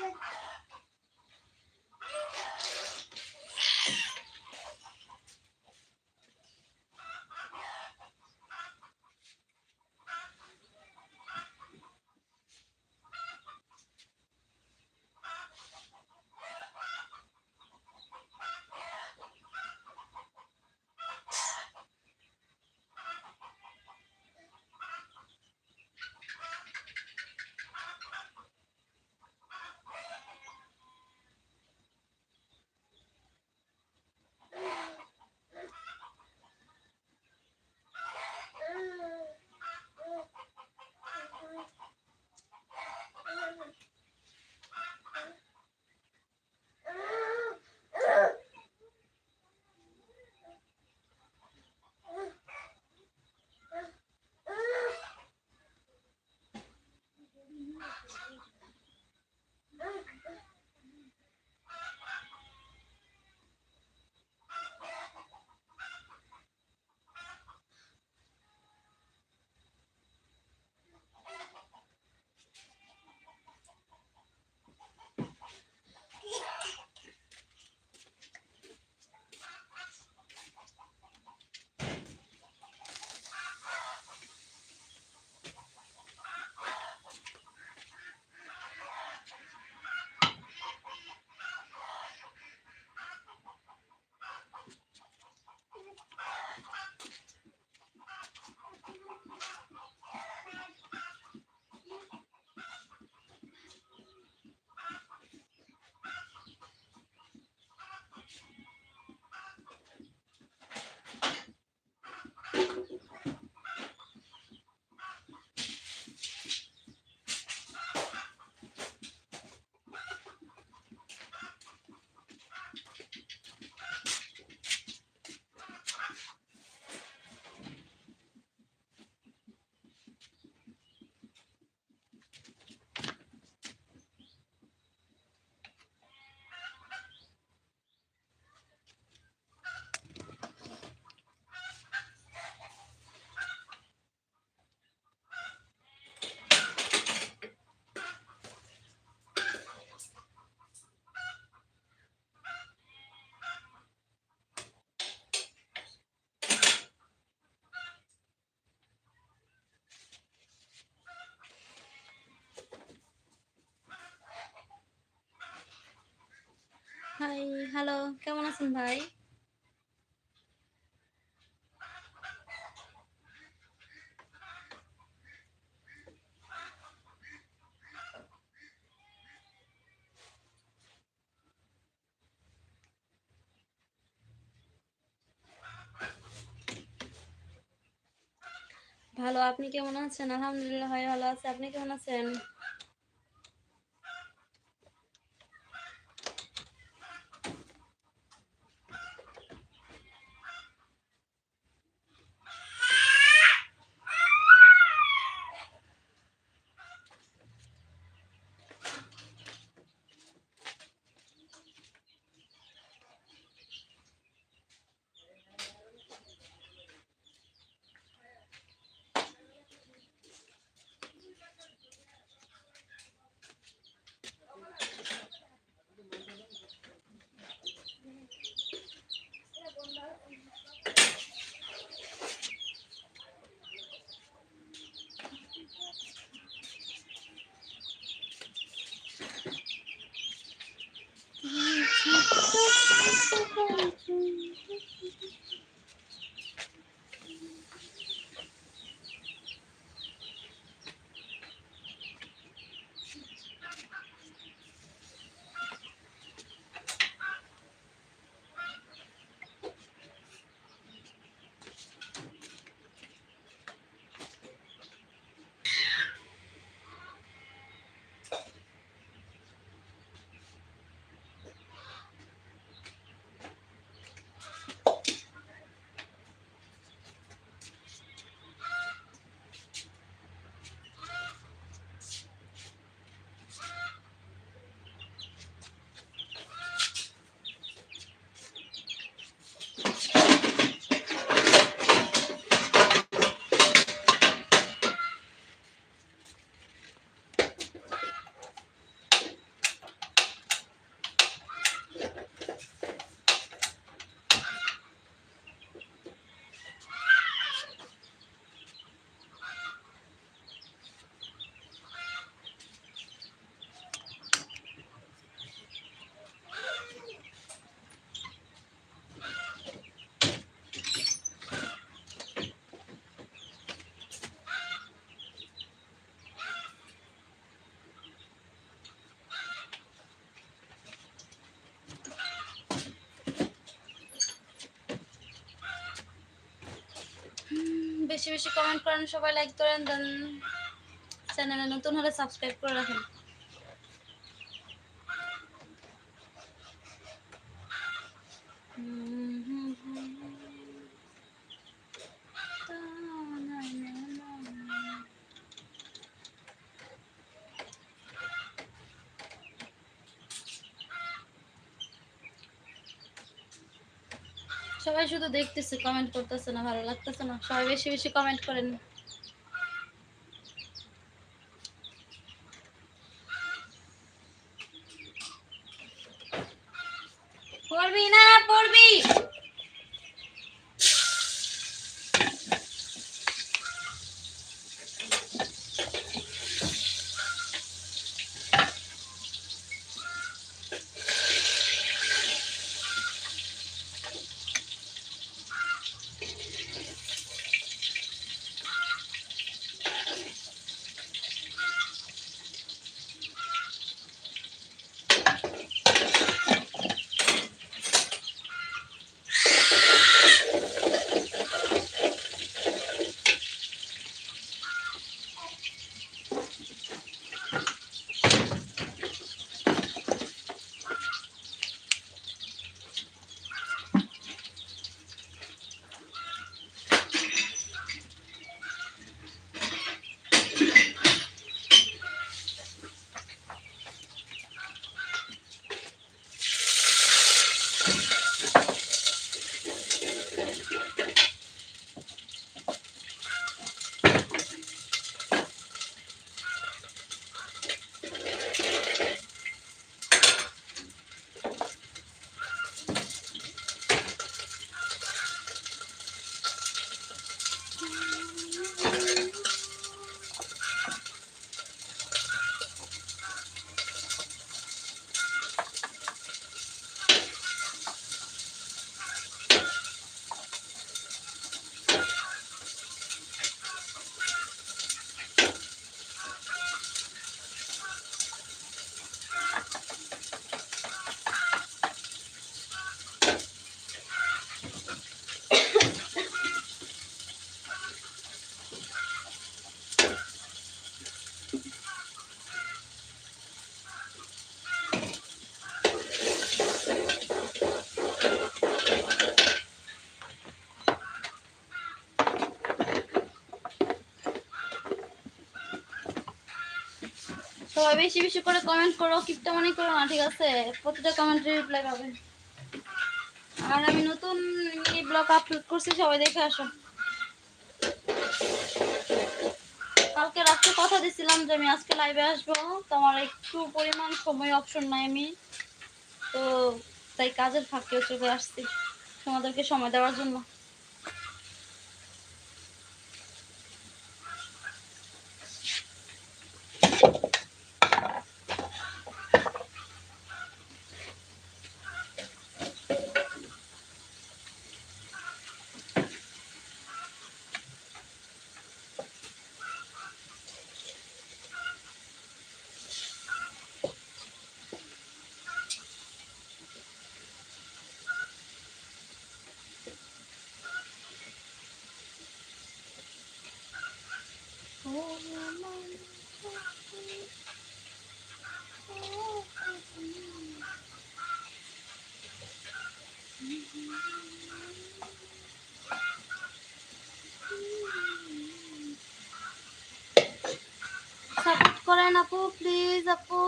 Like hi hello কেমন আছেন ভাই? ভালো, আপনি কেমন আছেন? আলহামদুলিল্লাহ, ভাই ভালো আছে। আপনি কেমন আছেন? বেশি বেশি কমেন্ট করেন সবাই লাইক করেন দেন চ্যানেলে নতুন হলে সাবস্ক্রাইব করে রাখেন সবাই শুধু দেখতেছে কমেন্ট করতেছে না, ভালো লাগতেছে না। সবাই বেশি বেশি কমেন্ট করেন। পড়বি না, পড়বি! বেশি বেশি করে কমেন্ট করো কিপটা মনে করো না, ঠিক আছে? প্রতিটা কমেন্টে রিপ্লাই পাবে। আর আমি নতুন মিনি ব্লগ আপলোড করছি, সবাই দেখে আসো। কালকে রাত্রে কথা দিছিলাম যে আমি আজকে লাইভে আসব, তো আমার একটু পরিমাণ সময় অপশন নাই আমি। তো তাই কাজের ফাঁকেও চলে আসছি তোমাদেরকে সময় দেওয়ার জন্য সাপোর্ট করেন আপু প্লিজ আপু।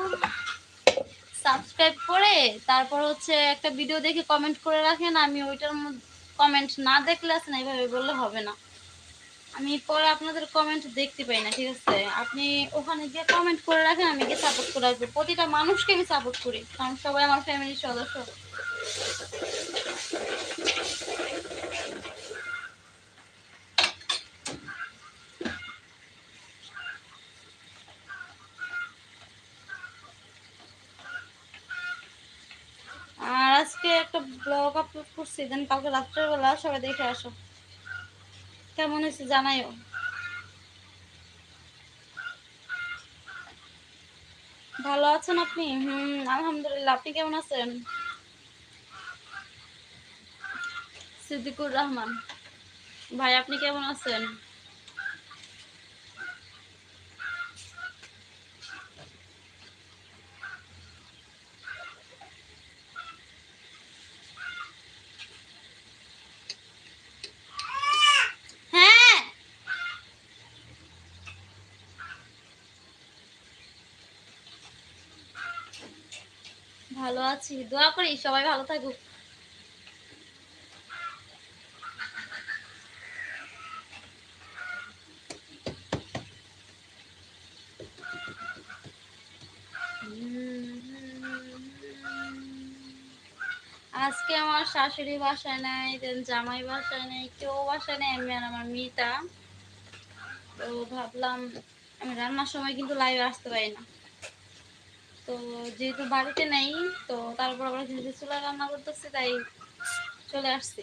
সাবস্ক্রাইব করে, তারপর হচ্ছে একটা ভিডিও দেখে কমেন্ট করে রাখেন। আমি ওইটার কমেন্ট না দেখলে আছে না, এইভাবে বললে হবে না। আমি পরে আপনাদের কমেন্ট দেখতে পাই না, ঠিক আছে? আপনি ওখানে গিয়ে কমেন্ট করে রাখেন, আমি গিয়ে সাপোর্ট করে রাখব প্রতিটা মানুষকে আমি সাপোর্ট করি, কারণ সবাই আমার ফ্যামিলির সদস্য আর আজকে একটা ব্লগ আপলোড করছি দেন কালকে রাত্রেবেলা সবাই দেখে আসো। কেমন হয়েছে জানাইও। ভালো আছেন আপনি? হুম, আলহামদুলিল্লাহ, আপনি কেমন আছেন? সিদ্দিকুর রহমান। ভাই, আপনি কেমন আছেন? ভালো আছি। দোয়া করি, সবাই ভালো থাকুক। আজকে আমার শাশুড়ি বাসায় নাই দেন জামাই বাসায় নেই, কেউ বাসায় নেই, আমি আর আমার মেয়েটা তো ভাবলাম, আমি রান্নার সময় কিন্তু লাইভে আসতে পারি না। তো যেহেতু বাড়িতে নেই তো তারপর আবার ঝিঝি চুলা রান্না করতেছি তাই চলে আসছি।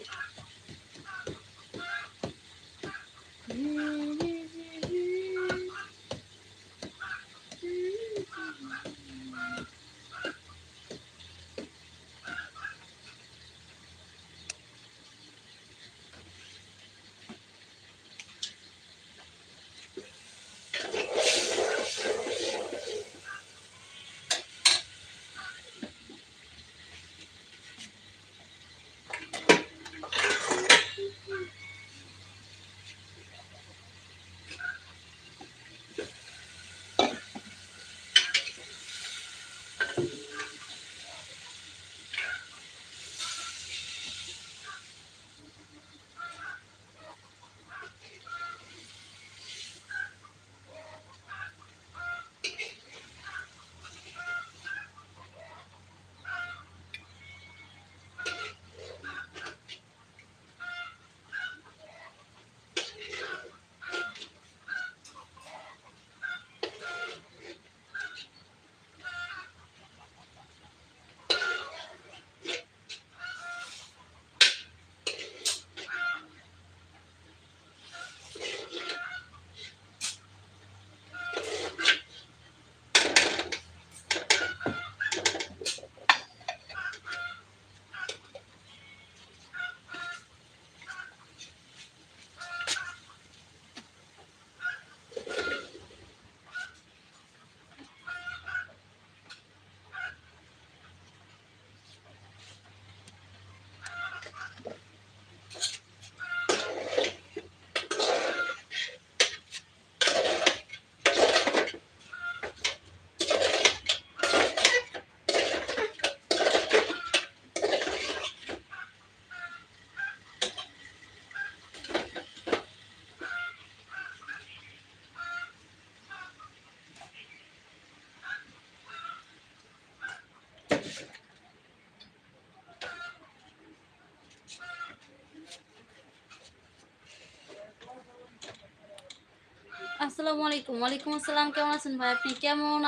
আসসালামু আলাইকুম। ওয়ালাইকুম আসসালাম, কেমন আছেন ভাই? আপনি কেমন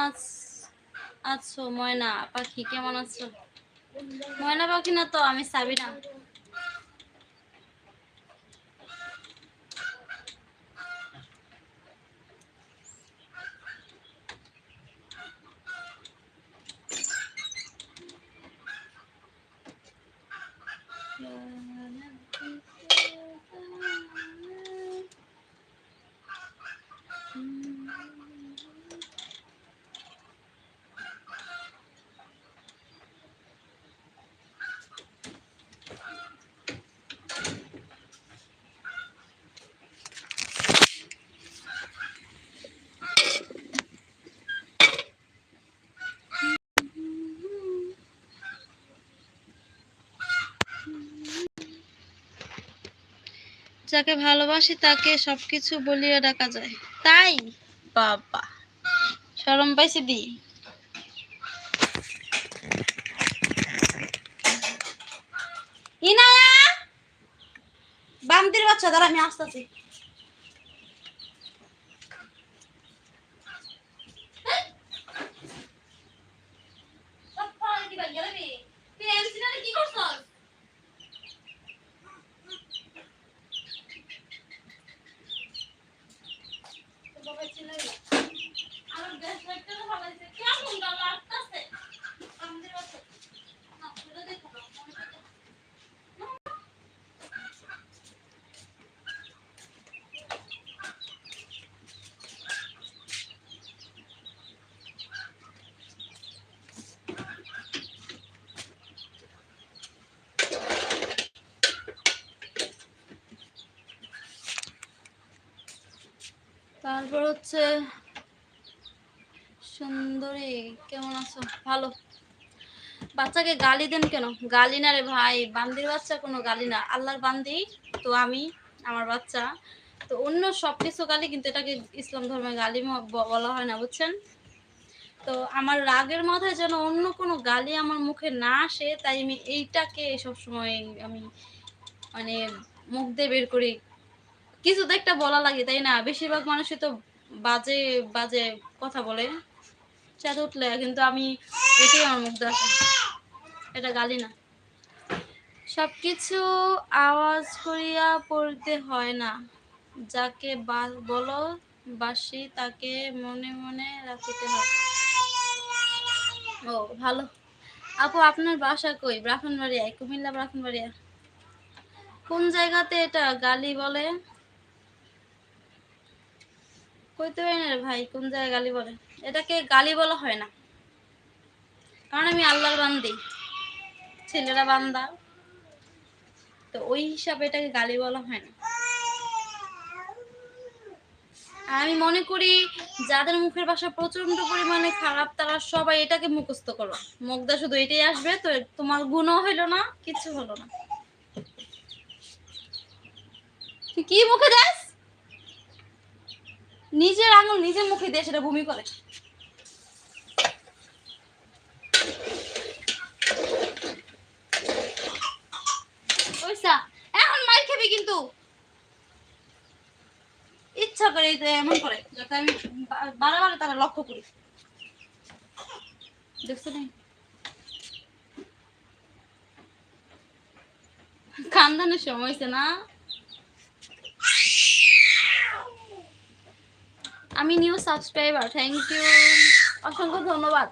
আছ ময়না পাখি, কেমন আছো? ময়না পাখি না তো, আমি সাবিনা। যাকে ভালোবাসি তাকে সবকিছু বলিয়ে ডাকা যায়। তাই? বাবা। শরম পাইছে দি। ইনায়া! বান্দির বাচ্চা, দাঁড়া, আমি আসতেছি। কি করছস আমার বেশ একটা ভাবাইছে কেমন গা লাগতাছে আমাদের বাচ্চা না সেটা দেখো না তারপর হচ্ছে? সুন্দরী, কেমন আছো? ভালো। বাচ্চাকে গালি দেন কেন? গালি না রে ভাই, বান্দির বাচ্চা কোনো গালি না। আল্লাহর বান্দি তো আমি, আমার বাচ্চা। তো অন্য সব কিছু গালি, কিন্তু এটাকে ইসলাম ধর্মে গালি বলা হয় না, বুঝছেন? তো আমার রাগের মাথায় যেন অন্য কোনো গালি আমার মুখে না আসে, তাই আমি এইটাকে সবসময় আমি মানে মুখ দিয়ে বের করি। কিছু তো একটা বলা লাগে, তাই না? বেশিরভাগ মানুষই তো বাজে বাজে কথা বলে। চাঁদ উঠলে কিন্তু আমি এটাই আমার মুখ দিয়ে এটা গালি না। সবকিছু আওয়াজ করিয়া পড়তে হয় না। যাকে বলো বাসি, তাকে মনে মনে রাখিতে হয়। ও, ভালো। আপু, আপনার বাসা কই? ব্রাহ্মণবাড়িয়ায়, কুমিল্লা ব্রাহ্মণবাড়িয়া। কোন জায়গাতে এটা গালি বলে? কইতে পারি না ভাই, কোন জায়গায় গালি বলে? এটাকে গালি বলা হয় না। কারণ আমি আল্লাহর বান্দি, ছেলেরা বান্দা। তো ওই হিসাবে এটাকে গালি বলা হয় না। আমি মনে করি, যাদের মুখের ভাষা প্রচণ্ড পরিমাণে খারাপ, তারা সবাই এটাকে মুখস্থ করো। মুখদা শুধু এটাই আসবে, তো তোমার গুণও হইল না, কিছু হলো না। কি মুখে দেস নিজের আঙুল নিজের মুখে দিয়ে সেটা বমি করে। এখন কিন্তু। ইচ্ছা করে এমন করে, যাতে আমি বা- বারে বারে তারা লক্ষ্য করি। খানদানের সময় না? আমি নিউ সাবস্ক্রাইবার থ্যাংক ইউ অসংখ্য ধন্যবাদ।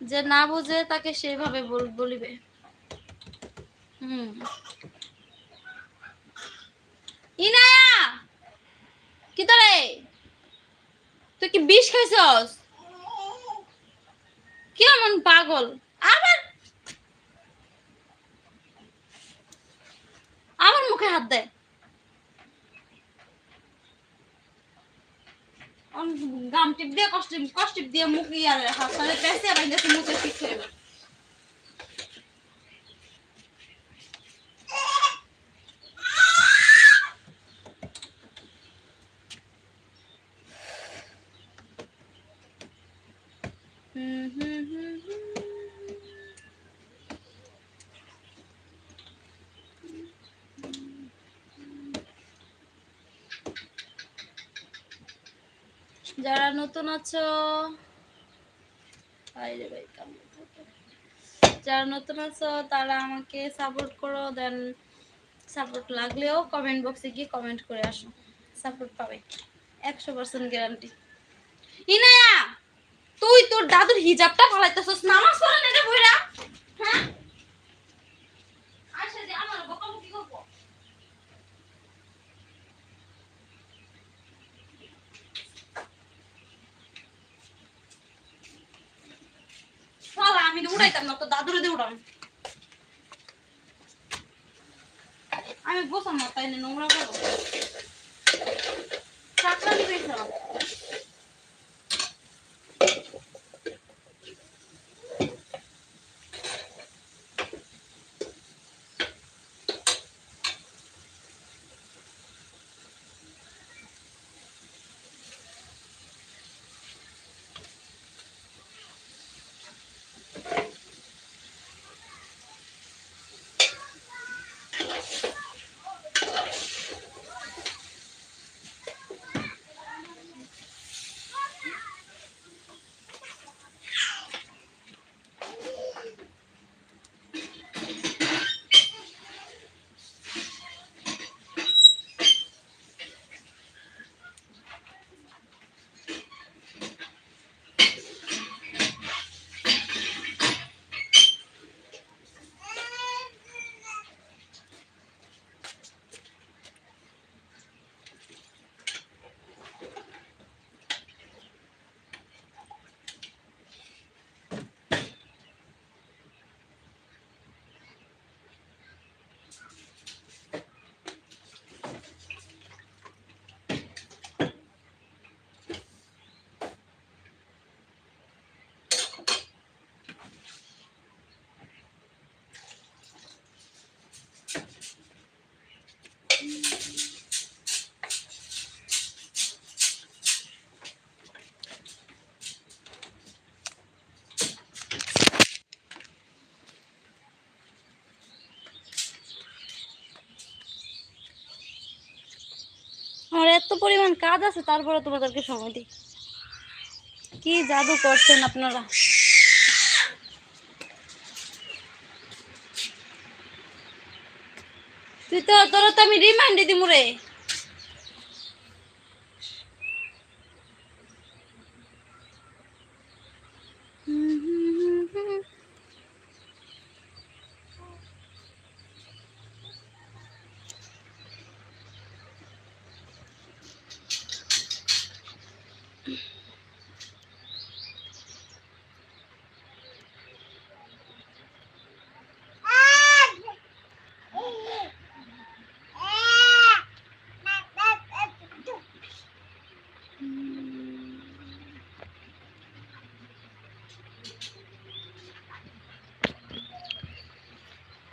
যে না বুঝে তাকে সেভাবে বলিবে। হুম। ইনায়া! কি তোরে? তুই কি বিষ খাইছস? কেমন পাগল আবার আমার মুখে হাত দেয়। গাম টিপ দিয়ে কষ্ট কষ্ট দিয়ে মুখ ইয়ার হাত পেঁচে বাইন্দাছে মুখে ঠিক হয়ে গেল। হুম হুম হুম হুম হুম যারা নতুন আছো। যারা নতুন আছো, তারা আমাকে সাপোর্ট করো দেন সাপোর্ট লাগলেও কমেন্ট বক্সে গিয়ে কমেন্ট করে আসো। সাপোর্ট পাবে। একশো পার্সেন্ট গ্যারান্টি ইনায়া, তুই তোর দাদুর হিজাবটা ফালাইতেছস, নামাজ পড়ে না রে বইরা হ্যাঁ আচ্ছা যে আমার বকাবকি করব শালা আমি তো উড়াইতাম না তো দাদুরে দিয়ে উড়াম আমি বসাম না তাই নোংরা করো। চাকরা দিবে আমার এত পরিমাণ কাজ আছে, তারপরে তোমাদেরকে সময় দিই। কি জাদু করছেন আপনারা? তুই তো, তোর তো আমি রিমাইন্ডে দিমু রে।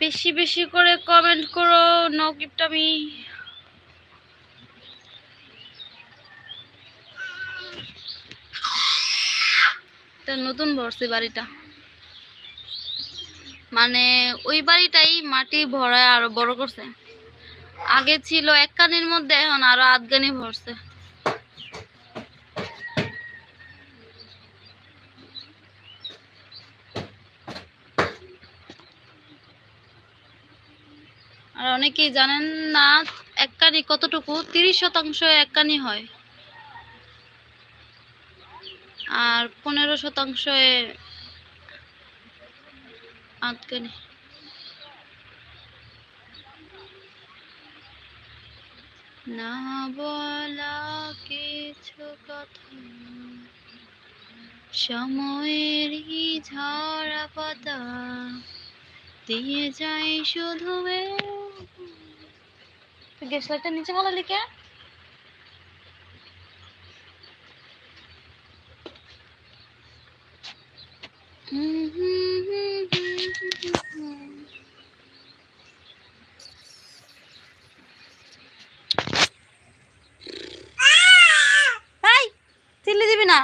বেশি বেশি করে কমেন্ট করো নকিপটা আমি। নতুন ভরছে বাড়িটা। মানে ওই বাড়িটাই মাটি ভরায় আরও বড় করছে। আগে ছিল এক কানির মধ্যে, এখন আরও আধগানি ভরছে আর অনেকেই জানেন না এক কানি কতটুকু? তিরিশ শতাংশ এক কানি হয়। আর পনেরো শতাংশ আধকানি না বলা কিছু কথা, সময়েরই ঝরা পাতা দিয়ে যাই শুধু গ্যাস লাইটটা নিচে লিখে ভাই চিল্লি দিবি না?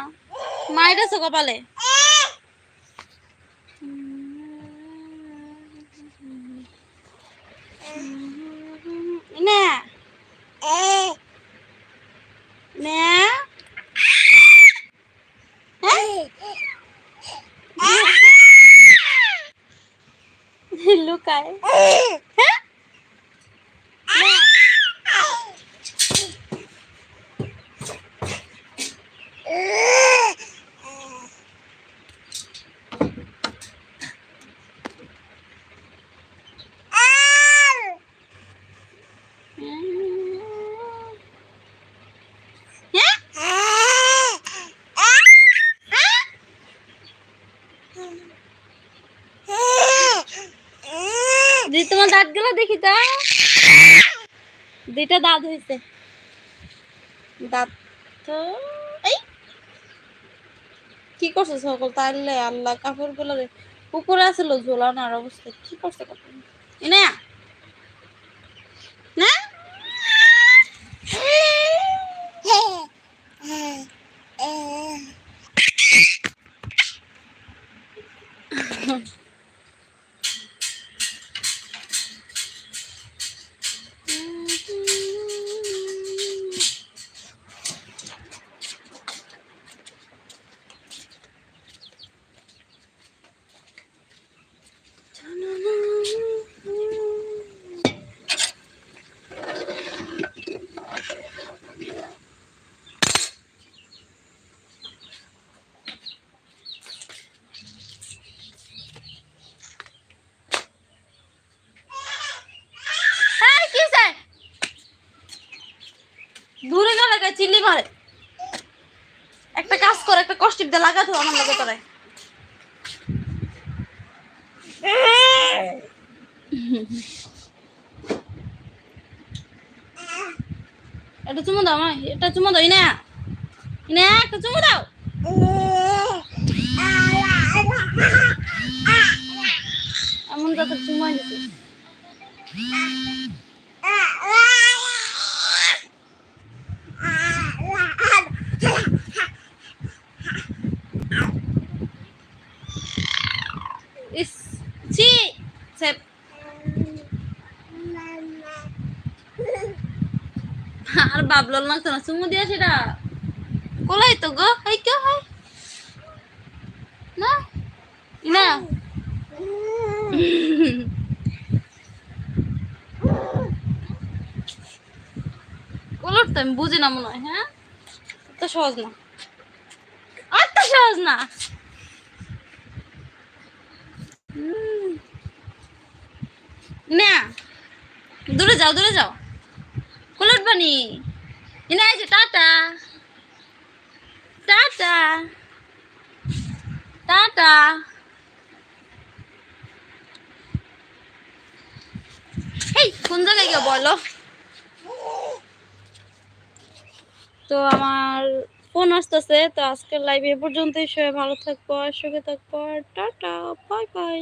মায়ের আছে কপালে। काय? দেখি তো। দুইটা দাঁত হয়েছে দাঁত তো, এই। কি করছে সকল? তাইলে আল্লাহ কাপড়গুলো উপরে আছিল ঝোলানোর অবস্থা। কি করছে এনে না এই, কি হইছে? দূরে গেলে কে চিল্লি মারে। একটা কাজ করে, একটা কষ্টিপ দিয়ে লাগাতো আমার লগে তোরে। এটা চুমু দাও, মা, এটা চুমু দাও, ইনা। ইনা, একটা চুমু দাও। এমন কত চুমু দিছে। আর বাবল লাগতো না, চুমু দিয়া সেটা কোলাই তো গো, এই কেউ হয়? না? না? কোলর তো আমি বুঝি না মনে হয় হ্যাঁ? তো সহজ না। আর সহজ না। না। দূরে যাও দূরে যাও। কোলট বানি এই যে টাটা টাটা টাটা কোন জায়গায় গিয়ে বলো? তো আমার ফোন আসতেছে, তো আজকের লাইভ এ পর্যন্তই। সবাই ভালো থাকব সুখে থাকব টাটা বাই বাই